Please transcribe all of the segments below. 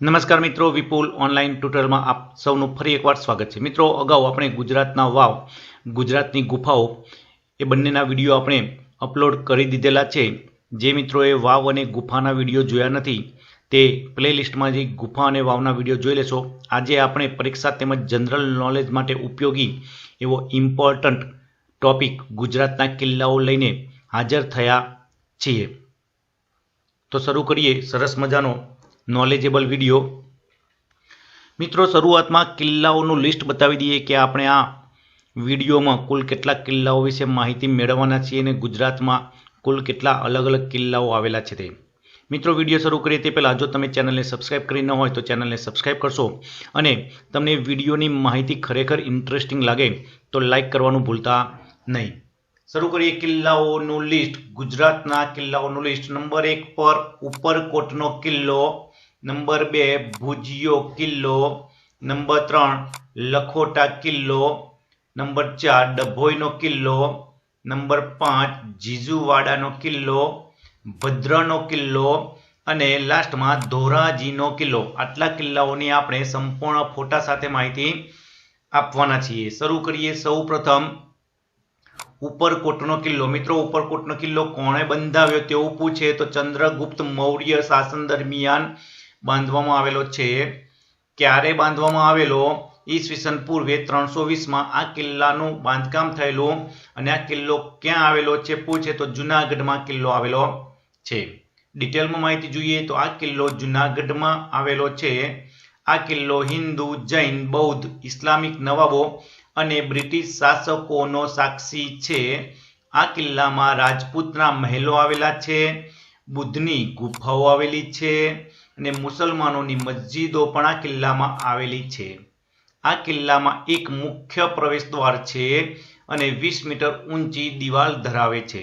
નમસ્કાર મિત્રો, વિપુલ ઓનલાઈન ટ્યુટરમાં આપ સૌનું ફરી એકવાર સ્વાગત છે. મિત્રો, અગાઉ આપણે ગુજરાતના વાવ, ગુજરાતની ગુફાઓ એ બંનેના વીડિયો આપણે અપલોડ કરી દીધેલા છે. જે મિત્રોએ વાવ અને ગુફાના વીડિયો જોયા નથી, તે પ્લેલિસ્ટમાં જે ગુફા અને વાવના વીડિયો જોઈ લેશો. આજે આપણે પરીક્ષા તેમજ જનરલ નોલેજ માટે ઉપયોગી એવો ઇમ્પોર્ટન્ટ ટોપિક ગુજરાતના કિલ્લાઓ લઈને હાજર થયા છીએ. તો શરૂ કરીએ. સરસ મજાનો નોલેજેબલ વીડિયો મિત્રો, શરૂઆતમાં કિલ્લાઓનું લિસ્ટ બતાવી દઈએ કે આપણે આ વિડીયોમાં કુલ કેટલા કિલ્લાઓ વિશે માહિતી મેળવવાના છીએ અને ગુજરાતમાં કુલ કેટલા અલગ અલગ કિલ્લાઓ આવેલા છે તે. મિત્રો, વીડિયો શરૂ કરીએ તે પહેલાં જો તમે ચેનલને સબસ્ક્રાઇબ કરી ન હોય તો ચેનલને સબસ્ક્રાઇબ કરશો અને તમને વિડીયોની માહિતી ખરેખર ઇન્ટરેસ્ટિંગ લાગે તો લાઇક કરવાનું ભૂલતા નહીં. શરૂ કરીએ કિલ્લાઓનું લિસ્ટ ગુજરાતના કિલ્લાઓનું લિસ્ટ નંબર એક પર ઉપરકોટનો કિલ્લો. નંબર બે, ભુજિયો કિલ્લો. નંબર ત્રણ, લખોટા કિલ્લો. નંબર ચાર, ડભોઈનો કિલ્લો. નંબર પાંચ, જીજુવાડાનો કિલ્લો. ભદ્રનો કિલ્લો. અને લાસ્ટમાં ધોરાજીનો કિલ્લો. આટલા કિલ્લાઓની આપણે સંપૂર્ણ ફોટા સાથે માહિતી આપવાના છીએ. શરૂ કરીએ સૌ પ્રથમ ઉપરકોટનો કિલ્લો. મિત્રો, ઉપરકોટનો કિલ્લો કોણે બંધાવ્યો તેવું પૂછે તો ચંદ્રગુપ્ત મૌર્ય શાસન દરમિયાન બાંધવામાં આવેલો છે. ક્યારે બાંધવામાં આવેલો? ઈસવીસન પૂર્વે ત્રણસો વીસમાં આ કિલ્લાનું બાંધકામ થયેલું અને આ કિલ્લો ક્યાં આવેલો છે પૂછે તો જુનાગઢમાં કિલ્લો આવેલો છે. ડિટેલમાં માહિતી જોઈએ તો આ કિલ્લો જુનાગઢમાં આવેલો છે. આ કિલ્લો હિન્દુ, જૈન, બૌદ્ધ, ઇસ્લામિક નવાબો અને બ્રિટિશ શાસકોનો સાક્ષી છે. આ કિલ્લામાં રાજપૂતના મહેલો આવેલા છે. બુદ્ધની ગુફાઓ આવેલી છે. અને મુસલમાનોની મસ્જિદો પણ આ કિલ્લામાં આવેલી છે. આ કિલ્લામાં એક મુખ્ય પ્રવેશદ્વાર છે અને વીસ મીટર ઊંચી દિવાલ ધરાવે છે.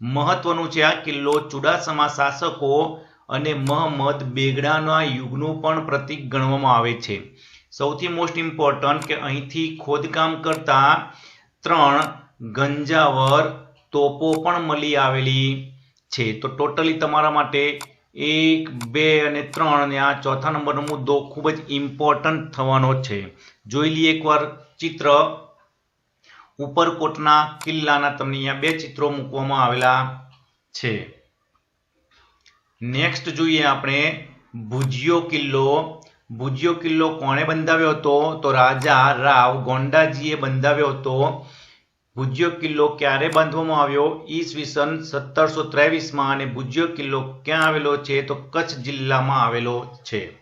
મહત્વનું છે આ કિલ્લો ચુડાસમા શાસકો અને મહમ્મદ બેગડાના યુગનું પણ પ્રતીક ગણવામાં આવે છે. સૌથી મોસ્ટ ઇમ્પોર્ટન્ટ કે અહીંથી ખોદકામ કરતા ત્રણ ગંજાવર તોપો પણ મળી આવેલી છે. તો ટોટલી તમારા માટે એક, બે અને ત્રણ અને આ ચોથા નંબરનો મુદ્દો ખૂબ જ ઇમ્પોર્ટન્ટ થવાનો છે. જોઈ લઈએ એકવાર ચિત્ર. ઉપરકોટના કિલ્લાના તમને અહીંયા બે ચિત્રો મૂકવામાં આવેલા છે. નેક્સ્ટ જોઈએ આપણે ભુજિયો કિલ્લો. ભુજિયો કિલ્લો કોણે બંધાવ્યો હતો? તો રાજા રાવ ગોંડાજીએ બંધાવ્યો હતો. ભુજિયો કિલ્લો ક્યારે બાંધવામાં આવ્યો? ઈસવીસન સત્તરસો ત્રેવીસમાં અને ભુજિયો કિલ્લો ક્યાં આવેલો છે? તો કચ્છ જિલ્લામાં આવેલો છે.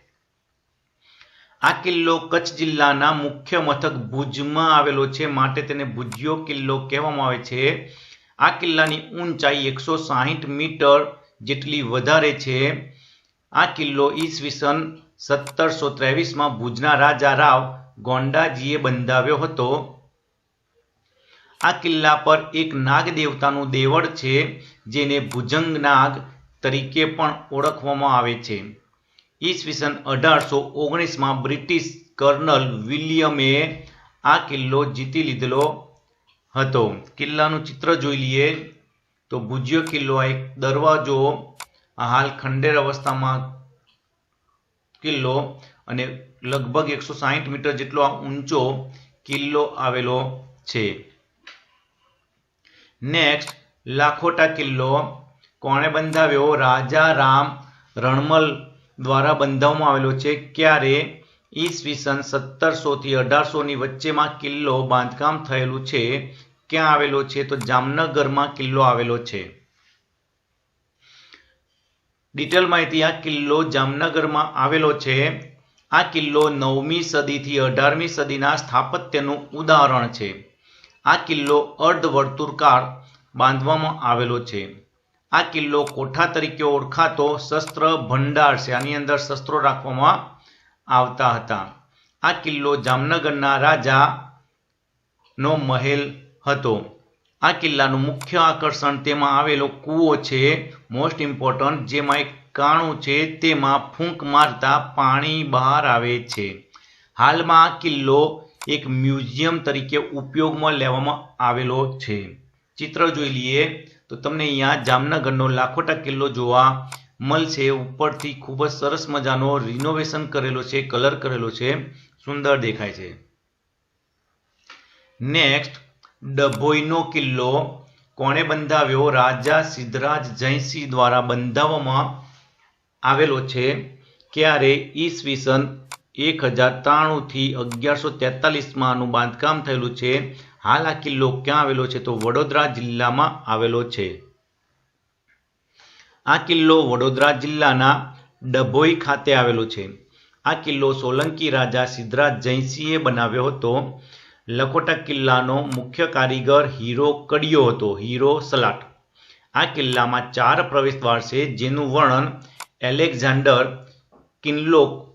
આ કિલ્લો કચ્છ જિલ્લાના મુખ્ય મથક ભુજમાં આવેલો છે. માટે તેને ભુજ્યો કિલ્લો કહેવામાં આવે છે. આ કિલ્લાની ઊંચાઈ એકસો સાહીઠ મીટર જેટલી વધારે છે. આ કિલ્લો ઈસવીસન સત્તરસો ત્રેવીસમાં ભુજના રાજા રાવ ગોંડાજીએ બંધાવ્યો હતો. આ કિલ્લા પર એક નાગ દેવતાનું દેવળ છે, જેને ભુજંગ નાગ તરીકે પણ ઓળખવામાં આવે છે. ઈસવીસન અઢારસો ઓગણીસમાં બ્રિટિશ કર્નલ વિલિયમે આ કિલ્લો જીતી લીધેલો હતો. કિલ્લાનું ચિત્ર જોઈ લઈએ તો ભુજ્યો કિલ્લો એક દરવાજો હાલ ખંડેર અવસ્થામાં કિલ્લો અને લગભગ એકસો સાહીઠ મીટર જેટલો ઊંચો કિલ્લો આવેલો છે. નેક્સ્ટ લાખોટા કિલ્લો કોણે બંધાવ્યો? રાજા રામ રણમલ દ્વારા બંધાવવામાં આવેલો છે. ક્યારે? ઈસવીસન સત્તરસોથી અઢારસોની વચ્ચેમાં કિલ્લો બાંધકામ થયેલું છે. ક્યાં આવેલો છે? તો જામનગરમાં કિલ્લો આવેલો છે. ડિટેલ માહિતી, આ કિલ્લો જામનગરમાં આવેલો છે. આ કિલ્લો નવમી સદીથી અઢારમી સદીના સ્થાપત્યનું ઉદાહરણ છે. આ કિલ્લો અર્ધવર્તુળકાર બાંધવામાં આવેલો છે. આ કિલ્લો કોઠા તરીકે ઓળખાતો શસ્ત્ર ભંડાર છે. આની અંદર શસ્ત્રો રાખવામાં આવતા હતા. આ કિલ્લો જામનગરના રાજાનો મહેલ હતો. આ કિલ્લાનું મુખ્ય આકર્ષણ તેમાં આવેલો કૂવો છે મોસ્ટ ઇમ્પોર્ટન્ટ જેમાં એક કાણું છે, તેમાં ફૂંક મારતા પાણી બહાર આવે છે. હાલમાં આ કિલ્લો એક મ્યુઝિયમ તરીકે ઉપયોગમાં લેવામાં આવેલો છે. ચિત્ર જોઈ લઈએ. તો તમને અહીંયા જામનગરનો લાખોટા કિલ્લો જોવા મળશે. ઉપરથી ખૂબ જ સરસ મજાનો રિનોવેશન કરેલો છે કલર કરેલો છે, સુંદર દેખાય છે. નેક્સ્ટ ડભોઈનો કિલ્લો કોણે બંધાવ્યો? રાજા સિદ્ધરાજ જયસિંહ દ્વારા બંધાવવામાં આવેલો છે. ક્યારે? ઈસવીસન એક હજાર ત્રાણુંથી અગિયારસો તેતાલીસમાં આનું બાંધકામ થયેલું છે. હાલ આ કિલ્લો ક્યાં આવેલો છે તો વડોદરા જિલ્લામાં આવેલો છે. આ કિલ્લો વડોદરા જિલ્લાના ડભોઈ ખાતે આવેલો છે. આ કિલ્લો સોલંકી રાજા સિદ્ધરાજ જયસિંહે બનાવ્યો હતો. લખોટા કિલ્લાનો મુખ્ય કારીગર હીરો કડિયો હતો, હીરો સલાટ. આ કિલ્લામાં ચાર પ્રવેશદ્વાર છે જેનું વર્ણન એલેક્ઝાન્ડર કિનલોક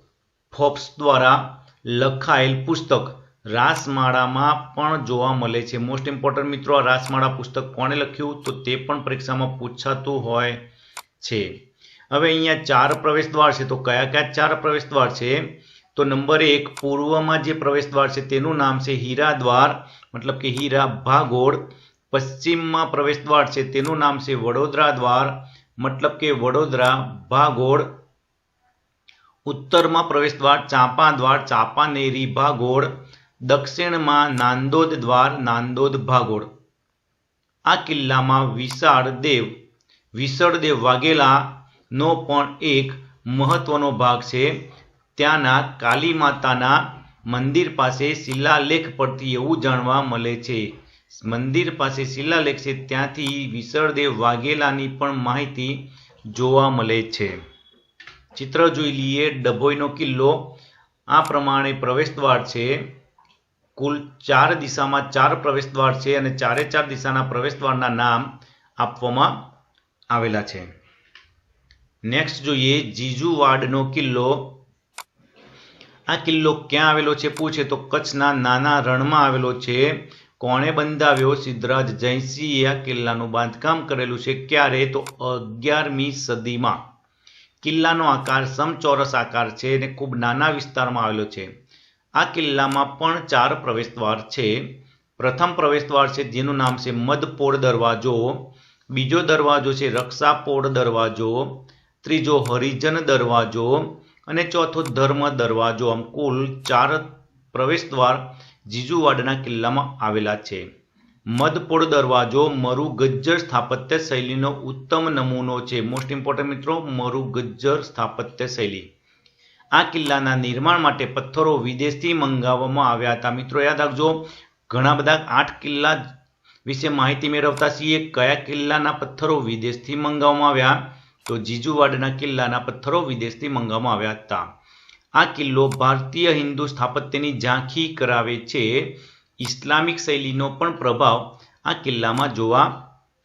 ફોપ્સ દ્વારા લખાયેલ પુસ્તક રાસમાળામાં પણ જોવા મળે છે. મોસ્ટ ઇમ્પોર્ટન્ટ મિત્રો, આ રાસમાળા પુસ્તક કોણે લખ્યું? તો તે પણ પરીક્ષામાં પૂછાતું હોય છે. હવે અહીંયા ચાર પ્રવેશદ્વાર છે. તો કયા કયા ચાર પ્રવેશદ્વાર છે? તો નંબર એક, પૂર્વમાં જે પ્રવેશદ્વાર છે તેનું નામ છે હીરા દ્વાર મતલબ કે હીરા ભાગોળ. પશ્ચિમમાં પ્રવેશદ્વાર છે તેનું નામ છે વડોદરા દ્વાર મતલબ કે વડોદરા ભાગોળ. ઉત્તરમાં પ્રવેશદ્વાર ચાંપા દ્વાર ચાંપાનેરી ભાગોળ, દક્ષિણમાં નાંદોદ દ્વાર, નાંદોદ ભાગોળ. આ કિલ્લામાં વિશાળ દેવ વિસળદેવ વાઘેલાનો પણ એક મહત્વનો ભાગ છે. ત્યાંના કાલી માતાના મંદિર પાસે શિલાલેખ પરથી એવું જાણવા મળે છે. મંદિર પાસે શિલાલેખ છે, ત્યાંથી વિસળદેવ વાઘેલાની પણ માહિતી જોવા મળે છે. ચિત્ર જોઈ લઈએ. ડભોઈનો કિલ્લો. આ પ્રમાણે પ્રવેશદ્વાર છે. કુલ ચાર દિશામાં ચાર પ્રવેશદ્વાર છે અને ચારે ચાર દિશાના પ્રવેશદ્વારના નામ આપવામાં આવેલા છે. નેક્સ્ટ જોઈએ જીજુવાડનો કિલ્લો. આ કિલ્લો ક્યાં આવેલો છે? પૂછે તો કચ્છના નાના રણમાં આવેલો છે. કોણે બંધાવ્યો? સિદ્ધરાજ જયસિંહે આ કિલ્લાનું બાંધકામ કરેલું છે. ક્યારે? તો અગિયારમી સદીમાં. કિલ્લાનો આકાર સમચોરસ આકાર છે અને ખૂબ નાના વિસ્તારમાં આવેલો છે. આ કિલ્લામાં પણ ચાર પ્રવેશદ્વાર છે. પ્રથમ પ્રવેશદ્વાર છે જેનું નામ છે મધપોળ દરવાજો. બીજો દરવાજો છે રક્ષાપોળ દરવાજો. ત્રીજો હરિજન દરવાજો. અને ચોથો ધર્મ દરવાજો. આમ કુલ ચાર પ્રવેશદ્વાર જીજુવાડના કિલ્લામાં આવેલા છે. મધપોળ દરવાજો મરુ ગજ્જર સ્થાપત્ય શૈલીનો ઉત્તમ નમૂનો છે. મોસ્ટ ઇમ્પોર્ટન્ટ મિત્રો મરુ ગજ્જર સ્થાપત્ય શૈલી. આ કિલ્લાના નિર્માણ માટે પથ્થરો વિદેશથી મંગાવવામાં આવ્યા હતા. મિત્રો, યાદ રાખજો, ઘણા બધા આઠ કિલ્લા વિશે માહિતી મેળવતા છીએ. કયા કિલ્લાના પથ્થરો વિદેશથી મંગાવવામાં આવ્યા? તો જીજુવાડના કિલ્લાના પથ્થરો વિદેશથી મંગાવવામાં આવ્યા હતા. આ કિલ્લો ભારતીય હિન્દુ સ્થાપત્યની ઝાંખી કરાવે છે. ઇસ્લામિક શૈલીનો પણ પ્રભાવ આ કિલ્લામાં જોવા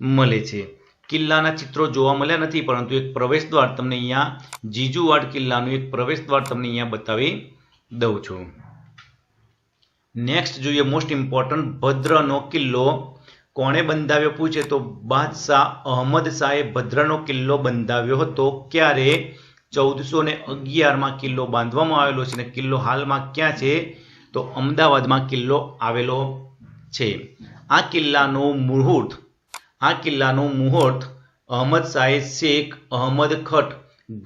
મળે છે. કિલ્લાના ચિત્રો જોવા મળ્યા નથી, પરંતુ એક પ્રવેશદ્વાર તમને અહીંયા જીજુવાડ કિલ્લાનું એક પ્રવેશદ્વાર તમને અહીંયા બતાવી દઉં છું. નેક્સ્ટ જોઈએ મોસ્ટ ઇમ્પોર્ટન્ટ ભદ્રનો કિલ્લો. કોણે બંધાવ્યો? પૂછે તો બાદશાહ અહમદ શાહે ભદ્રનો કિલ્લો બંધાવ્યો હતો. ક્યારે? ચૌદસો ને અગિયારમાં કિલ્લો બાંધવામાં આવેલો છે અને કિલ્લો હાલમાં ક્યાં છે? તો અમદાવાદમાં કિલ્લો આવેલો છે. આ કિલ્લાનું મુહૂર્ત, આ કિલ્લાનું મુહૂર્ત અહમદ શાહે શેખ અહમદ ખટ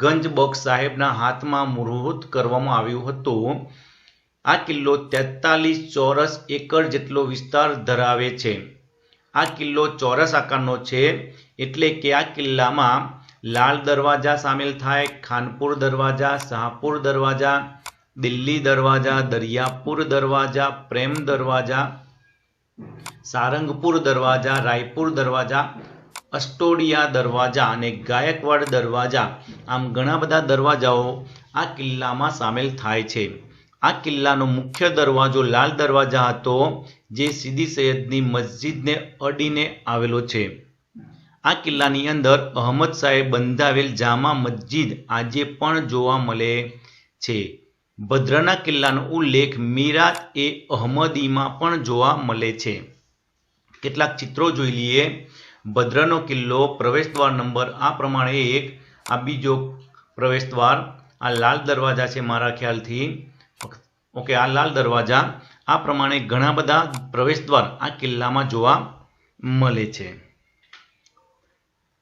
ગંજબક્ષ સાહેબના હાથમાં મુહૂર્ત કરવામાં આવ્યું હતું. આ કિલ્લો તેતાલીસ ચોરસ એકર જેટલો વિસ્તાર ધરાવે છે. આ કિલ્લો ચોરસ આકારનો છે એટલે કે આ કિલ્લામાં લાલ દરવાજા સામેલ થાય, ખાનપુર દરવાજા, શાહપુર દરવાજા દિલ્હી દરવાજા, દરિયાપુર દરવાજા, પ્રેમ દરવાજા, સારંગપુર દરવાજા, રાયપુર દરવાજા, અસ્ટોડિયા દરવાજા અને ગાયકવાડ દરવાજા. આમ ઘણા બધા દરવાજાઓ આ કિલ્લામાં સામેલ થાય છે. આ કિલ્લાનો મુખ્ય દરવાજો લાલ દરવાજા હતો, જે સીદી સૈયદની મસ્જિદને અડીને આવેલો છે. આ કિલ્લાની અંદર અહમદ શાહે બંધાવેલ જામા મસ્જિદ આજે પણ જોવા મળે છે. ભદ્રના કિલ્લાનો ઉલ્લેખ મીરાત એ અહમદીમાં પણ જોવા મળે છે. કેટલાક ચિત્રો જોઈ લઈએ. ભદ્રનો કિલ્લો પ્રવેશદ્વાર નંબર આ પ્રમાણે એક, આ બીજો પ્રવેશદ્વાર, આ લાલ દરવાજા છે મારા ખ્યાલથી. ઓકે, આ લાલ દરવાજા, આ પ્રમાણે ઘણા બધા પ્રવેશદ્વાર આ કિલ્લામાં જોવા મળે છે.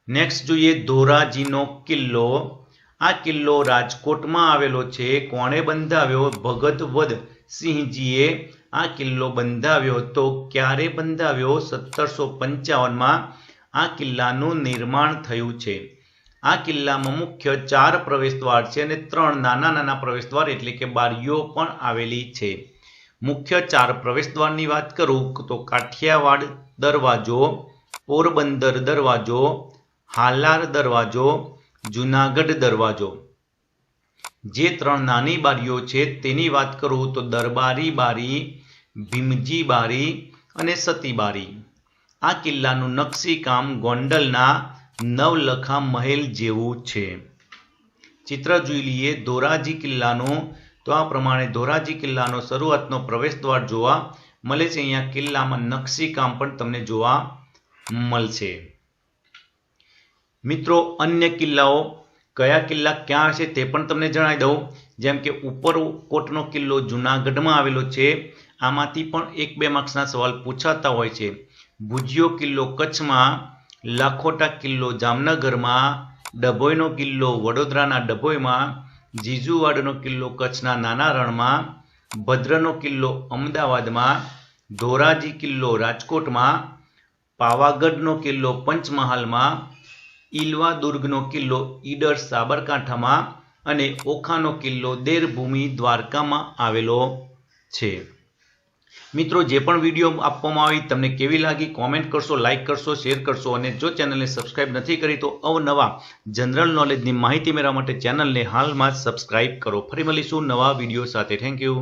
નેક્સ્ટ જોઈએ ધોરાજીનો કિલ્લો. આ કિલ્લો રાજકોટમાં આવેલો છે. કોણે બંધાવ્યો? ભગત વધ સિંહજીએ આ કિલ્લો બંધાવ્યો તો ક્યારે બંધાવ્યો? સત્તરસો પંચાવનમાં આ કિલ્લાનું નિર્માણ થયું છે. આ કિલ્લામાં મુખ્ય ચાર પ્રવેશદ્વાર છે અને ત્રણ નાના નાના પ્રવેશદ્વાર એટલે કે બારીઓ પણ આવેલી છે. મુખ્ય ચાર પ્રવેશદ્વારની વાત કરું તો કાઠિયાવાડ દરવાજો, પોરબંદર દરવાજો, હાલાર દરવાજો જુનાગઢ દરવાજો. જે ત્રણ નાની બારીઓ છે, તેની વાત કરું તો દરબારી બારી, ભીમજી બારી અને સતી બારી. આ કિલ્લાનું નકશીકામ ગોંડલના નવલખા મહેલ જેવું છે. ચિત્ર જોઈ લઈએ ધોરાજી કિલ્લાનું. તો આ પ્રમાણે ધોરાજી કિલ્લાનો શરૂઆતનો પ્રવેશદ્વાર જોવા મળે છે. અહીંયા કિલ્લામાં નકશીકામ પણ તમને જોવા મળશે. મિત્રો, અન્ય કિલ્લાઓ કયા કિલ્લા ક્યાં છે તે પણ તમને જણાવી દઉં. જેમ કે ઉપરકોટનો કિલ્લો જુનાગઢમાં આવેલો છે. આમાંથી પણ એક બે માર્ક્સના સવાલ પૂછાતા હોય છે. ભુજિયો કિલ્લો કચ્છમાં, લાખોટા કિલ્લો જામનગરમાં, ડભોઈનો કિલ્લો વડોદરાના ડભોઈમાં, જીજુવાડનો કિલ્લો કચ્છના નાના રણમાં, ભદ્રનો કિલ્લો અમદાવાદમાં, ધોરાજી કિલ્લો રાજકોટમાં, પાવાગઢનો કિલ્લો પંચમહાલમાં ઈલવા દુર્ગનો કિલ્લો ઈડર સાબરકાંઠામાં અને ઓખાનો કિલ્લો દેરભૂમિ દ્વારકામાં આવેલો છે. મિત્રો, જે પણ વીડિયો આપવામાં આવી તમને કેવી લાગી કોમેન્ટ કરશો લાઇક કરશો શેર કરશો અને જો ચેનલને સબસ્ક્રાઇબ નથી કરી તો અવનવા જનરલ નોલેજની માહિતી મેળવવા માટે ચેનલને હાલમાં જ સબસ્ક્રાઇબ કરો. ફરી મળીશું નવા વીડિયો સાથે. Thank you